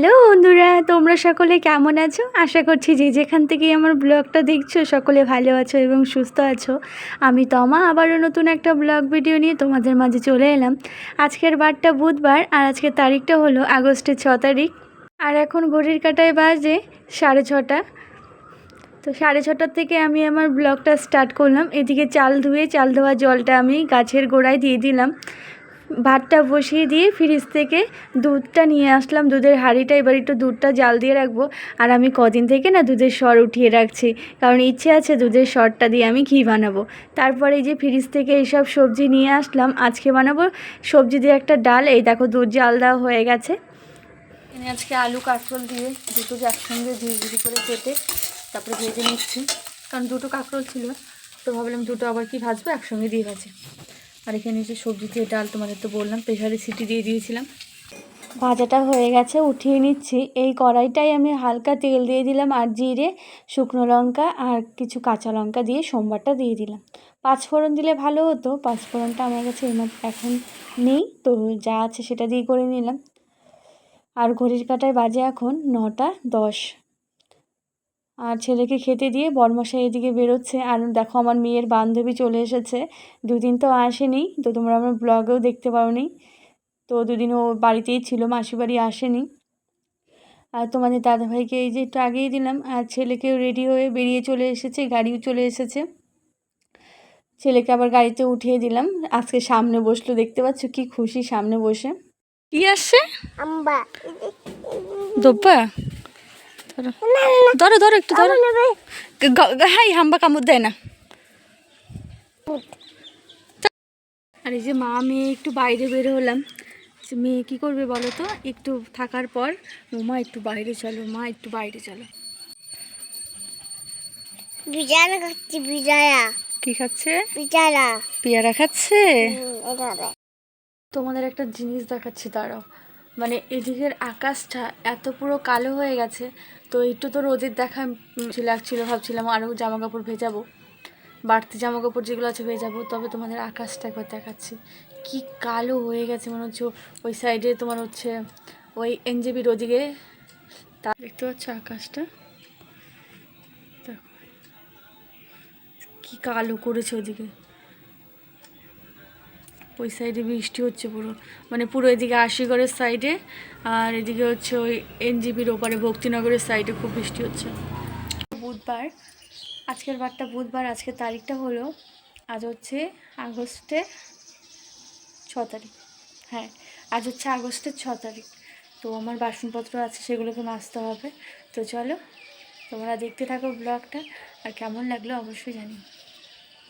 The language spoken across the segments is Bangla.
হ্যালো বন্ধুরা, তোমরা সকলে কেমন আছো? আশা করছি যে যেখান থেকে আমার ব্লগটা দেখছ, সকলে ভালো আছো এবং সুস্থ আছো। আমি তমা, আবারও নতুন একটা ব্লগ ভিডিও নিয়ে তোমাদের মাঝে চলে এলাম। আজকের বারটা বুধবার আর আজকের তারিখটা হলো আগস্টের ছ তারিখ। আর এখন ঘড়ির কাটায় বাজে সাড়ে ছটা। তো সাড়ে ছটার থেকে আমি আমার ব্লগটা স্টার্ট করলাম। এদিকে চাল ধুয়ে, চাল ধোয়া জলটা আমি গাছের গোড়ায় দিয়ে দিলাম। ভাতটা বসিয়ে দিয়ে ফ্রিজ থেকে দুধটা নিয়ে আসলাম। দুধের হাঁড়িটা এবার একটু দুধটা জাল দিয়ে রাখব। আর আমি কদিন থেকে না দুধের সর উঠিয়ে রাখছি। কারণ ইচ্ছে আছে দুধের সরটা দিয়ে আমি ঘি বানাবো। তারপরে এই যে ফ্রিজ থেকে এইসব সবজি নিয়ে আসলাম, আজকে বানাবো সবজি দিয়ে একটা ডাল। এই দেখো দুধ জাল দেওয়া হয়ে গেছে। আজকে আলু, কাঁকরোল দিয়ে দুটো একসঙ্গে ঝিঝিঝি করে কেটে তারপরে ভেজে নিচ্ছি। কারণ দুটো কাঁকরোল ছিল, তো ভাবলাম দুটো আবার কি ভাজবো? একসঙ্গে দিয়ে ভাজে। আর এখানে সবজি দিয়ে ডাল তোমাদের তো বললাম প্রেশারে সিটি দিয়ে দিয়েছিলাম। ভাজাটা হয়ে গেছে, উঠিয়ে নিচ্ছি। এই কড়াইটাই আমি হালকা তেল দিয়ে দিলাম আর জিরে, শুকনো লঙ্কা আর কিছু কাঁচা লঙ্কা দিয়ে সোমবারটা দিয়ে দিলাম। পাঁচ ফোড়ন দিলে ভালো হতো পাঁচ ফোড়নটা আমার কাছে এখন নেই, তো যা আছে সেটা দিয়ে করে নিলাম। আর ঘড়ির কাটায় বাজে এখন নটা দশ। আর ছেলেকে খেতে দিয়ে বরমশাই এদিকে বেরোচ্ছে। আর দেখো আমার মেয়ের বান্ধবী চলে এসেছে। দুদিন তো আসেনি তো তোমরা আমার ব্লগেও দেখতে পারোনি তো দুদিন ও বাড়িতেই ছিল মাসি বাড়ি আসেনি। আর তোমাদের দাদাভাইকে এই যে একটু আগেই দিলাম আর ছেলেকেও রেডি হয়ে বেরিয়ে চলে এসেছে গাড়িও চলে এসেছে। ছেলেকে আবার গাড়িতে উঠিয়ে দিলাম। আজকে সামনে বসল দেখতে পাচ্ছ কি খুশি সামনে বসে। কি আসছে? দোব্বা? ধরো। ধরো একটু ধরো। হাই হাম্বা কামড় দেয় না। আর এই যে মা মেয়ে একটু বাইরে বের হলাম। মেয়ে কী করবে বলো তো? একটু থাকার পর মা একটু বাইরে চলো মা একটু বাইরে চলো। বিজয়া খাচ্ছি বিজয়া কি খাচ্ছে? বিজয়া পেয়ারা খাচ্ছে? তোমাদের একটা জিনিস দেখাচ্ছি দাঁড়াও। মানে এদিকের আকাশটা এত পুরো কালো হয়ে গেছে, তো একটু তো রোদের দেখা লাগছিল, ভাবছিলাম আরও জামা কাপড় ভেজাবো। বাড়তি জামা কাপড় যেগুলো আছে ভেজাবো, তবে তোমাদের আকাশটা একবার দেখাচ্ছি। কি কালো হয়ে গেছে মনে হচ্ছে, ওই সাইডে তোমার হচ্ছে ওই এনজেবির ওদিকে তা দেখতে পাচ্ছ আকাশটা? কি কালো করেছে ওদিকে। ওই সাইডে বৃষ্টি হচ্ছে পুরো। মানে পুরো এদিকে আশিগড়ের সাইডে আর এদিকে হচ্ছে ওই এনজিপির ওপারে ভক্তিনগরের সাইডে খুব বৃষ্টি হচ্ছে। বুধবার, আজকের বারটা বুধবার, আজকের তারিখটা হলো, আজ হচ্ছে আগস্টের ছ তারিখ। হ্যাঁ আজ হচ্ছে আগস্টের ছ তারিখ। তো আমার বাসনপত্র আছে, সেগুলোকে মাজতে হবে। তো চলো, তোমরা দেখতে থাকো ব্লগটা আর কেমন লাগল অবশ্যই জানিও।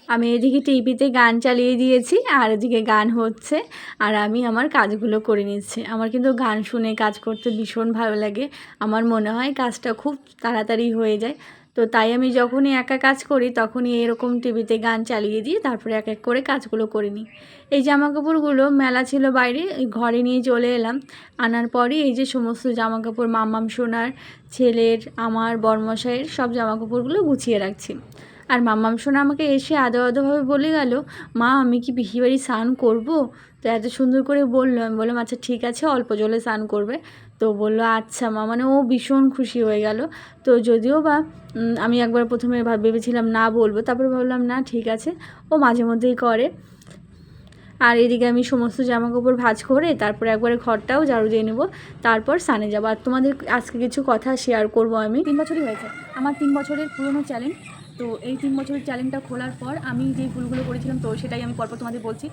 আমি এদিকে টিভিতে গান চালিয়ে দিয়েছি, আর এদিকে গান হচ্ছে, আর আমি আমার কাজগুলো করে নিচ্ছি। আমার কিন্তু গান শুনে কাজ করতে ভীষণ ভালো লাগে। আমার মনে হয় কাজটা খুব তাড়াতাড়ি হয়ে যায়। তো তাই আমি যখনই একা কাজ করি, তখনই এরকম টিভিতে গান চালিয়ে দিয়ে তারপরে এক এক করে কাজগুলো করে নিই। এই জামা কাপড়গুলো মেলা ছিল বাইরে ঘরে নিয়ে চলে এলাম। আনার পরে এই যে সমস্ত জামা কাপড় মাম্মাম সোনার, ছেলের, আমার, বর্মশাইয়ের সব জামা কাপড়গুলো গুছিয়ে রাখছি। আর মাম্মাম সোনা আমাকে এসে আদো আদোভাবে বলে গেল, মা, আমি কি পিসিবাড়ি স্নান করব? তো এত সুন্দর করে বলল। আমি বললাম আচ্ছা ঠিক আছে, অল্প জলে স্নান করবে। তো বলল আচ্ছা মা। মানে ও ভীষণ খুশি হয়ে গেল। তো যদিও বা আমি একবার প্রথমে ভাব- ভেবেছিলাম না বলব, তারপরে ভাবলাম, না, ঠিক আছে। ও মাঝে মধ্যেই করে। আর এদিকে আমি সমস্ত জামা কাপড় ভাঁজ করে, তারপরে একবারে ঘরটাও ঝাড়ু দিয়ে নেব, তারপর সানে যাব। আর তোমাদের আজকে কিছু কথা শেয়ার করব আমি। তিন বছরই হয়েছে। আমার তিন বছরের পুরনো চ্যালেঞ্জ তো এই তিন বছরের চ্যালেঞ্জটা খোলার পর আমি যে ভুলগুলো করেছিলাম, তো সেটাই আমি পরপর তোমাদের বলছি।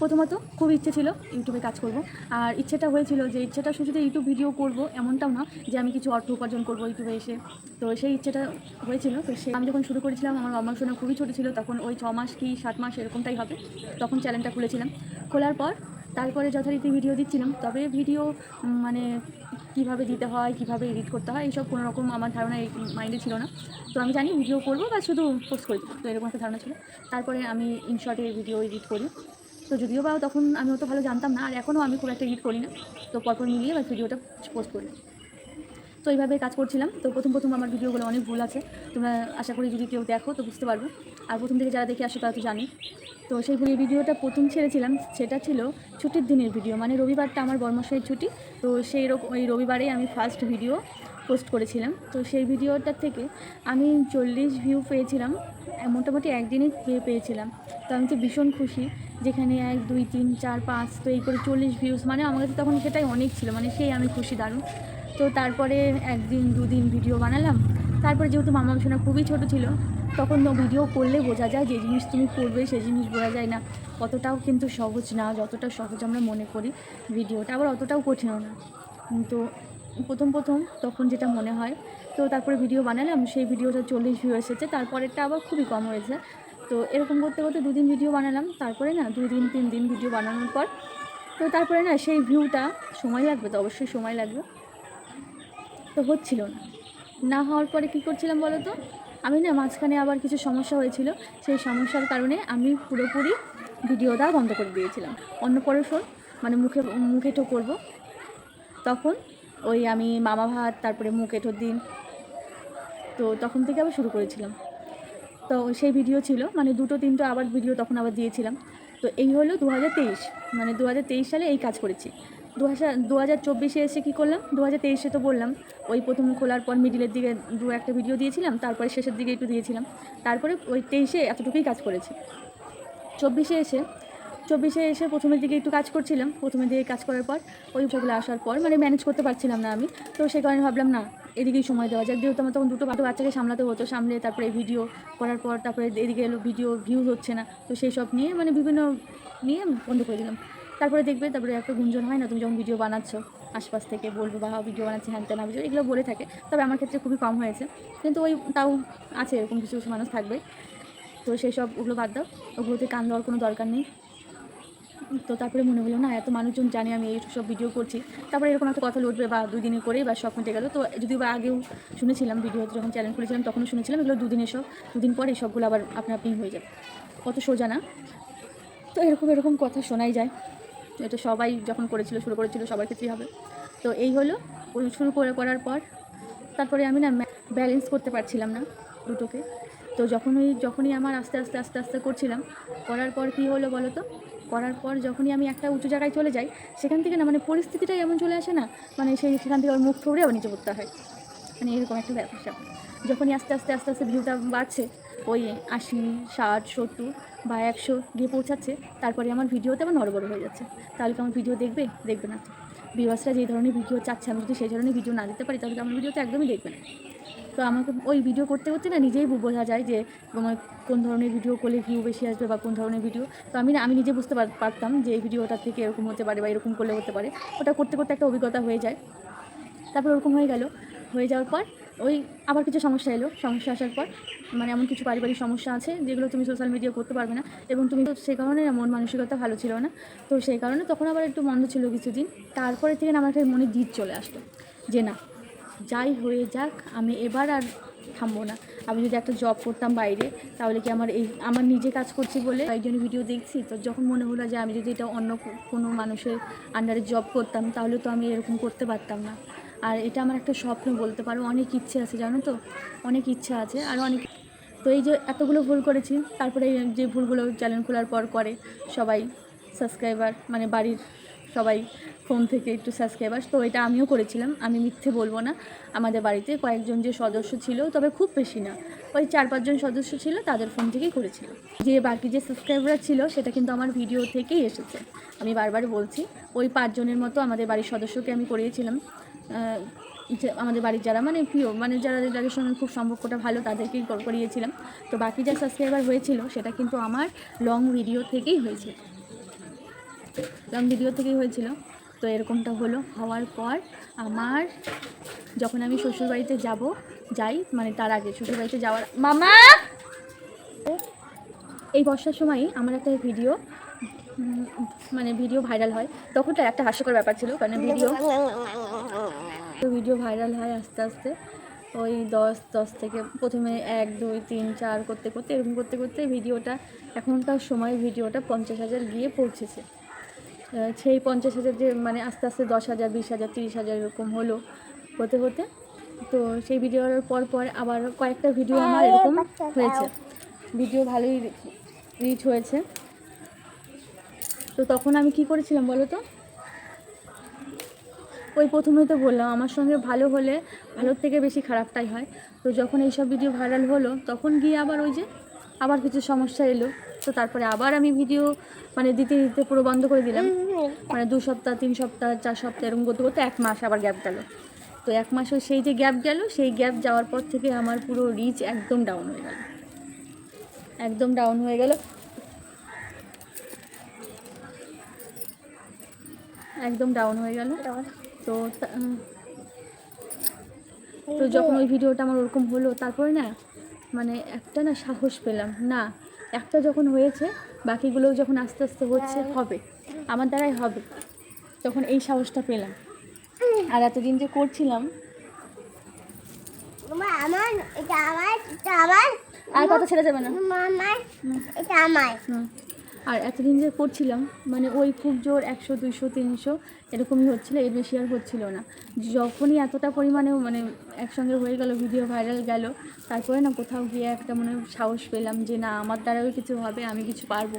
প্রথমত, খুব ইচ্ছে ছিল ইউটিউবে কাজ করব। আর ইচ্ছেটা হয়েছিল যে ইচ্ছেটা শুধু যে ইউটিউব ভিডিও করব, এমনটাও না যে আমি কিছু অর্থ উপার্জন করব ইউটিউবে এসে। তো সেই ইচ্ছেটা হয়েছিল। তো সে আমি যখন শুরু করেছিলাম, আমার মামার শোনা খুবই ছোটো ছিল, তখন ওই ছ মাস কি সাত মাস এরকমটাই হবে, তখন চ্যানেলটা খুলেছিলাম। খোলার পর তারপরে যথারীতি ভিডিও দিচ্ছিলাম। তবে ভিডিও মানে কীভাবে দিতে হয়, কীভাবে এডিট করতে হয়, এইসব কোনো রকম আমার ধারণা মাইন্ডে ছিল না। তো আমি জানি ভিডিও করব বা শুধু পোস্ট করি তো এরকম একটা ধারণা ছিল। তারপরে আমি ইনশর্টে ভিডিও এডিট করি। তো যদিও বা তখন আমি অত ভালো জানতাম না, আর এখনও আমি খুব একটা এডিট করি না। তো পরপর মিলিয়ে বা ভিডিওটা পোস্ট করি। তো এইভাবে কাজ করছিলাম। তো প্রথম প্রথম আমার ভিডিওগুলো অনেক ভুল আছে। তোমরা আশা করি যদি কেউ দেখো তো বুঝতে পারবে। আর প্রথম থেকে যারা দেখে আসো তারা তো জানি তো সেই ভুলের ভিডিওটা প্রথম ছেড়েছিলাম। সেটা ছিল ছুটির দিনের ভিডিও। মানে রবিবারটা আমার বর্মশাইয়ের ছুটি। তো সেই ওই রবিবারে আমি ফার্স্ট ভিডিও পোস্ট করেছিলাম। তো সেই ভিডিওটার থেকে আমি চল্লিশ ভিউ পেয়েছিলাম। মোটামুটি একদিনই পেয়ে পেয়েছিলাম? তো আমি তো ভীষণ খুশি। যেখানে এক, দুই, তিন, চার, পাঁচ, তো এই করে চল্লিশ ভিউস মানে আমার কাছে তখন সেটাই অনেক ছিল। মানে সেই আমি খুশি, দারুণ। তো তারপরে একদিন, দুদিন ভিডিও বানালাম। তারপরে যেহেতু মামা সোনা খুবই ছোট ছিল, তখন ভিডিও করলে বোঝা যায় যে জিনিস তুমি করবে সেই জিনিস বোঝা যায় না। অতটাও কিন্তু সহজ না, যতটা সহজ আমরা মনে করি ভিডিওটা আবার অতটাও কঠিনও না। তো প্রথম প্রথম তখন যেটা মনে হয়, তো তারপরে ভিডিও বানালাম, সেই ভিডিওটা চল্লিশ ভিউ এসেছে। তারপরেরটা আবার খুবই কম হয়েছে। তো এরকম করতে করতে দুদিন ভিডিও বানালাম। তারপরে না দুই দিন তিন দিন ভিডিও বানানোর পর, তো তারপরে না, সেই ভিউটা সময় লাগবে তো, অবশ্যই সময় লাগবে। তো হচ্ছিল না। না হওয়ার পরে কী করছিলাম বলো তো? আমি না মাঝখানে আবার কিছু সমস্যা হয়েছিল, সেই সমস্যার কারণে আমি পুরোপুরি ভিডিওটা বন্ধ করে দিয়েছিলাম। অন্য অন্নপ্রাশন মানে মুখে মুখেটো করব। তখন ওই আমি মামা ভাত, তারপরে মুখেটোর দিন, তো তখন থেকে আবার শুরু করেছিলাম। তো সেই ভিডিও ছিল মানে দুটো, তিনটো আবার ভিডিও তখন আবার দিয়েছিলাম। তো এই হলো দু হাজার তেইশ মানে দু হাজার তেইশ সালে এই কাজ করেছি। দু হাজার দু হাজার চব্বিশে এসে কী করলাম? দু হাজার তেইশে তো বললাম। ওই প্রথম খোলার পর মিডিলের দিকে দু একটা ভিডিও দিয়েছিলাম, তারপরে শেষের দিকে একটু দিয়েছিলাম। তারপরে ওই তেইশে এতটুকুই কাজ করেছি। চব্বিশে এসে চব্বিশে এসে প্রথমের দিকে একটু কাজ করছিলাম। প্রথমের দিকে কাজ করার পর ওই সেগুলো আসার পর মানে ম্যানেজ করতে পারছিলাম না আমি। তো সেই কারণে ভাবলাম, না, এদিকেই সময় দেওয়া যাক। যেহেতু আমার তখন দুটো বাটো বাচ্চাকে সামলাতে হতো, সামলে তারপরে ভিডিও করার পর তারপরে এদিকে এলো ভিডিও ভিউজ হচ্ছে না। তো সেই সব নিয়ে মানে বিভিন্ন নিয়ে বন্ধ করে দিলাম। তারপরে দেখবে, তারপরে একটা গুঞ্জন হয় না, তুমি যখন ভিডিও বানাচ্ছ, আশপাশ থেকে বলবে বা ভিডিও বানাচ্ছি, হ্যান ত্যান ভিডিও এগুলো বলে থাকে। তবে আমার ক্ষেত্রে খুবই কম হয়েছে। কিন্তু ওই তাও আছে, এরকম কিছু কিছু মানুষ থাকবে। তো সেই সব ওগুলো বাদ দাও। ওগুলোতে কান দেওয়ার কোনো দরকার নেই। তো তারপরে মনে হলো, না, এত মানুষজন জানে আমি এই সব ভিডিও করছি। তারপরে এরকম একটা কথা লড়বে বা দুই দিনে করেই বা সব মিটে গেলো। তো যদি বা আগেও শুনেছিলাম ভিডিওতে যখন চ্যানেল খুলেছিলাম, তখনও শুনেছিলাম, এগুলো দুদিনে সব, দুদিন পরে সবগুলো আবার আপনা আপনি হয়ে যাবে। কত সোজা না? তো এরকম এরকম কথা শোনাই যায়। এটা সবাই যখন করেছিল, শুরু করেছিল, সবার ক্ষেত্রেই হবে। তো এই হলো শুরু করে, করার পর। তারপরে আমি না ব্যালেন্স করতে পারছিলাম না দুটোকে। তো যখন ওই যখনই আমার আস্তে আস্তে আস্তে আস্তে করছিলাম, করার পর কী হলো বলো তো? করার পর যখনই আমি একটা উঁচু জায়গায় চলে যাই, সেখান থেকে না মানে পরিস্থিতিটাই এমন চলে আসে না মানে সেই, সেখান থেকে আমার মুখ থবড়ে আবার নিচে পড়তে হয়। মানে এরকম একটা ব্যাপার যখনই আস্তে আস্তে আস্তে আস্তে ভিউটা বাড়ছে ওই আশি, ষাট, সত্তর বা একশো গিয়ে পৌঁছাচ্ছে। তারপরে আমার ভিডিওতে আবার নড়বড় হয়ে যাচ্ছে। তাহলে কি আমার ভিডিও দেখবে? দেখবে না তো। ভিউয়ার্সরা যেই ধরনের ভিডিও চাচ্ছে, আমি যদি সেই ধরনের ভিডিও না দিতে পারি, তাহলে তো আমার ভিডিওতে একদমই দেখবে না। তো আমাকে ওই ভিডিও করতে করতে না নিজেই বোঝা যায় যে আমার কোন ধরনের ভিডিও করলে ভিউ বেশি আসবে বা কোন ধরনের ভিডিও তো আমি না, আমি নিজে বুঝতে পার- পারতাম যে এই ভিডিওটা থেকে এরকম হতে পারে বা এরকম করলে হতে পারে। ওটা করতে করতে একটা অভিজ্ঞতা হয়ে যায়। তারপর ওরকম হয়ে গেল। হয়ে যাওয়ার পর ওই আবার কিছু সমস্যা এলো। সমস্যা আসার পর মানে এমন কিছু পারিবারিক সমস্যা আছে যেগুলো তুমি সোশ্যাল মিডিয়া করতে পারবে না এবং তুমি তো সেই কারণে মন মানসিকতা ভালো ছিল না। তো সেই কারণে তখন আবার একটু মন্দ ছিল কিছুদিন। তারপরে থেকে আমার একটা মনে জিদ চলে আসলো যে না, যাই হয়ে যাক, আমি এবার আর থামবো না। আমি যদি একটা জব করতাম বাইরে, তাহলে কি আমার এই, আমার নিজে কাজ করছি বলে একজনের ভিডিও দেখছি? তো যখন মনে হলো যে আমি যদি এটা অন্য কোনো মানুষের আন্ডারে জব করতাম, তাহলে তো আমি এরকম করতে পারতাম না। আর এটা আমার একটা স্বপ্ন বলতে পারো, অনেক ইচ্ছে আছে, জানো তো? অনেক ইচ্ছা আছে আর অনেক তো এই যে এতগুলো ভুল করেছি, তারপরে যে ভুলগুলো চ্যানেল খোলার পর করে সবাই সাবস্ক্রাইবার মানে বাড়ির সবাই ফোন থেকে একটু সাবস্ক্রাইবার, তো এটা আমিও করেছিলাম, আমি মিথ্যে বলব না। আমাদের বাড়িতে কয়েকজন যে সদস্য ছিল, তবে খুব বেশি না, ওই চার পাঁচজন সদস্য ছিল, তাদের ফোন থেকেই করেছিল যে বাকি যে সাবস্ক্রাইবার ছিল, সেটা কিন্তু আমার ভিডিও থেকেই এসেছে। আমি বারবার বলছি, ওই পাঁচজনের মতো আমাদের বাড়ির সদস্যকে আমি করিয়েছিলাম। আমাদের বাড়ির যারা মানে প্রিয় মানে যারা যাদের সঙ্গে খুব সম্পর্কটা ভালো, তাদেরকেই কর- করিয়েছিলাম। তো বাকি যা সাবস্ক্রাইবার হয়েছিল, সেটা কিন্তু আমার লং ভিডিও থেকেই হয়েছিল। লং ভিডিও থেকেই হয়েছিল। তো এরকমটা হলো। হওয়ার পর আমার যখন আমি শ্বশুরবাড়িতে যাব, যাই মানে তার আগে শ্বশুরবাড়িতে যাওয়ার, মামা! এই বর্ষার সময়ই আমার একটা ভিডিও মানে ভিডিও ভাইরাল হয়। তখনটা একটা হাস্যকর ব্যাপার ছিল, কারণ ভিডিও ভিডিও ভাইরাল হয় আস্তে আস্তে। ওই দশ দশ থেকে প্রথমে এক দুই তিন চার করতে করতে এরকম করতে করতে ভিডিওটা এখনকার সময় ভিডিওটা পঞ্চাশ হাজার গিয়ে পৌঁছেছে। সেই পঞ্চাশ হাজার যে মানে আস্তে আস্তে দশ হাজার বিশ হাজার তিরিশ হাজার এরকম হলো হতে হতে। তো সেই ভিডিওর পর পর আবার কয়েকটা ভিডিও আমার এরকম হয়েছে। ভিডিও ভালোই রিচ হয়েছে। তো তখন আমি কি করেছিলাম বলো তো? ওই প্রথমেই তো বললাম, আমার সঙ্গে ভালো হলে ভালোর থেকে বেশি খারাপটাই হয়। তো যখন এইসব ভিডিও ভাইরাল হলো, তখন গিয়ে আবার ওই যে আবার কিছু সমস্যা এলো। তো তারপরে আবার আমি ভিডিও মানে দিতে দিতে পুরো বন্ধ করে দিলাম। মানে দু সপ্তাহ, তিন সপ্তাহ, চার সপ্তাহ এরকম করতে করতে এক মাস আবার গ্যাপ গেল। তো এক মাস ওই সেই যে গ্যাপ গেল, সেই গ্যাপ যাওয়ার পর থেকে আমার পুরো রিচ একদম ডাউন হয়ে গেল। একদম ডাউন হয়ে গেল। একদম ডাউন হয়ে গেল। তো তো যখন ওই ভিডিওটা আমার ওরকম হলো তারপরে না মানে একটা না সাহস পেলাম। না একটা যখন হয়েছে বাকিগুলো যখন আস্তে আস্তে হচ্ছে হবে। আমার দ্বারাই হবে। তখন এই সাহসটা পেলাম। আর এতদিন যে করছিলাম আমার এটা আমার এটা আমার আর কথা ছেড়ে যাবে না। আমার এটা আমার হুম। আর এতদিন যে করছিলাম মানে ওই খুব জোর একশো, দুইশো, তিনশো, এরকমই হচ্ছিল, এর বেশি আর হচ্ছিল না। যখনই এতটা পরিমাণে মানে একসঙ্গে হয়ে গেল ভিডিও ভাইরাল গেল, তারপরে না কোথাও গিয়ে একটা মনে সাহস পেলাম যে না, আমার দ্বারাও কিছু হবে, আমি কিছু পারব।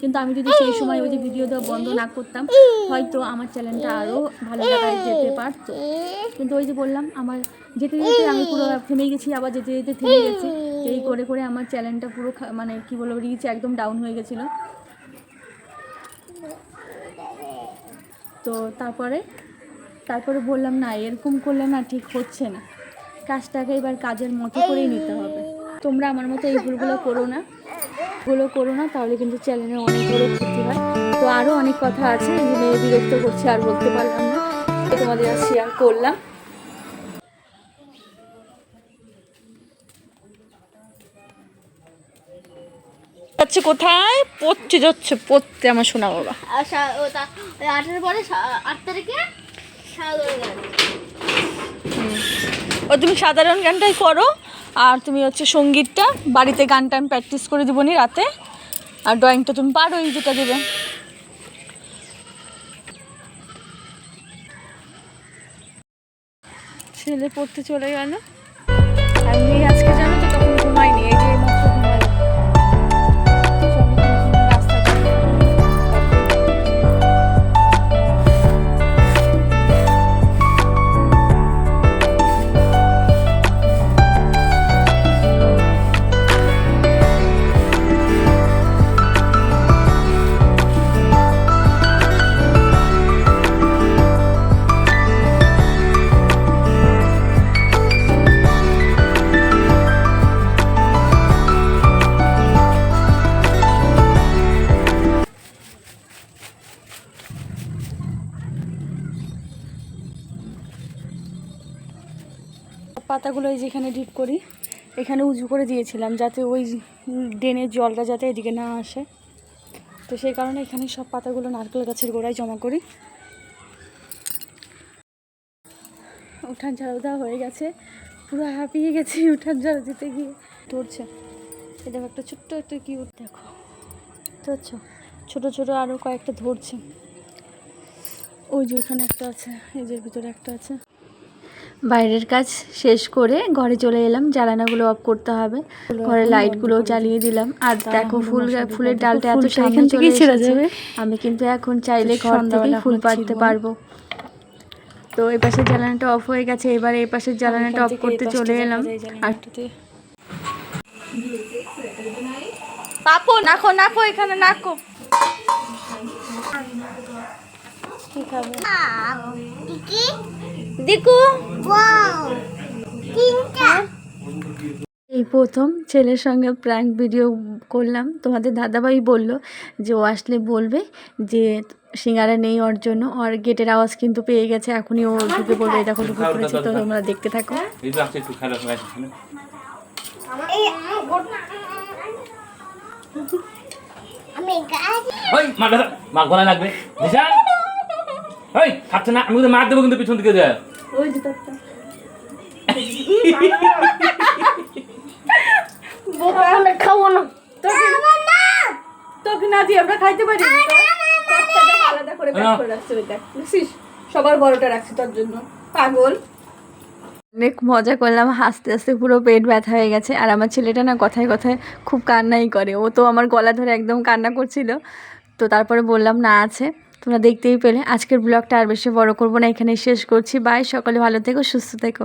কিন্তু আমি যদি সেই সময় ওই যে ভিডিও দেওয়া বন্ধ না করতাম, হয়তো আমার চ্যানেলটা আরও ভালো জায়গায় যেতে পারতো। কিন্তু ওই যে বললাম, আমার যেতে যেতে আমি পুরো থেমে গেছি, আবার যেতে যেতে থেমে গেছি। এই করে করে আমার চ্যানেলটা পুরো মানে কি বলব রিচ একদম ডাউন হয়ে গেছিল। তো তারপরে তারপরে বললাম, না, এরকম করলে না ঠিক হচ্ছে না। কাজটাকে এবার কাজের মতো করেই নিতে হবে। তোমরা আমার মতো এই ভুলগুলো করো না। ভুলগুলো করো না, তাহলে কিন্তু চ্যানেলে অনেক বড় ক্ষতি হয়। তো আরও অনেক কথা আছে বিরক্ত করছি, আর বলতে পারলাম না। তোমাদের আর শেয়ার করলাম। যাচ্ছে কোথায়? পড়তে যাচ্ছে পড়তে আমার শোনা বাবা। পরে আট তারিখে ও তুমি সাধারণ গানটাই করো আর তুমি হচ্ছে সঙ্গীতটা বাড়িতে গানটা আমি প্র্যাকটিস করে দেবো নি রাতে আর ড্রয়িংটা তুমি পারোই যেটা দেবে। ছেলে পড়তে চলে গেল। আমি পাতাগুলো এই যেখানে ডিপ করি, এখানে উঁচু করে দিয়েছিলাম যাতে ওই ড্রেনের জলটা যাতে এদিকে না আসে। তো সেই কারণে এখানে সব পাতাগুলো নারকেল গাছের গোড়ায় জমা করি। উঠান ঝাড়ু দেওয়া হয়ে গেছে, পুরো হাঁপিয়ে গেছি উঠান ঝাড়ু দিতে গিয়ে। ধরছে। এটা একটা ছোট্ট একটা কিউট, দেখো। ধরছো? ছোটো ছোটো আরও কয়েকটা ধরছে। ওই যে ওখানে একটা আছে এই যে ভিতরে একটা আছে। বাইরের কাজ শেষ করে ঘরে চলে এলাম। জ্বালানাগুলো অফ করতে হবে। ঘরে লাইটগুলো জ্বালিয়ে দিলাম। আর দেখো ফুল ফুলের ডালটা এত সামনে চলে এসেছে। আমি কিন্তু এখন চাইলে ঘর থেকেই ফুল পাড়তে পারব। তো এই পাশের জ্বালানাটা অফ হয়ে গেছে। এবার এই পাশের জ্বালানাটা অফ করতে চলে এলাম। আর পাপো এখানে কি খাবে? এই প্রথম ছেলের সঙ্গে প্র্যাঙ্ক ভিডিও করলাম। তোমাদের দাদাভাই বলল যে ও আসলে বলবে যে সিঙ্গারা নেই ওর জন্য। ওর গেটের আওয়াজ কিন্তু পেয়ে গেছে। এখনই ও ঢুকে পড়বে। এটা খুলে করেছে তো তোমরা দেখতে থাকো। এই এই না আমি কিন্তু মার দেবো কিন্তু পিছন দিকে যায় ওই যে তোরটা। আমি খাব না। তোকে না দিয়ে আমরা খাইতে পারি। না তো? তোরটা দেখ আলাদা করে প্যাক করে রাখছি ওই বুঝছিস? সবার বড়টা রাখছি তোর জন্য। পাগল। অনেক মজা করলাম হাসতে হাসতে পুরো পেট ব্যথা হয়ে গেছে। আর আমার ছেলেটা না কথায় কথায় খুব কান্নাই করে। ও তো আমার গলা ধরে একদম কান্না করছিল। তো তারপরে বললাম না আছে। তোমরা দেখতেই পেলে। আজকের ব্লগটা আর বেশি বড় করব না এখানে শেষ করছি। বাই সকলে ভালো থেকো, সুস্থ থেকো।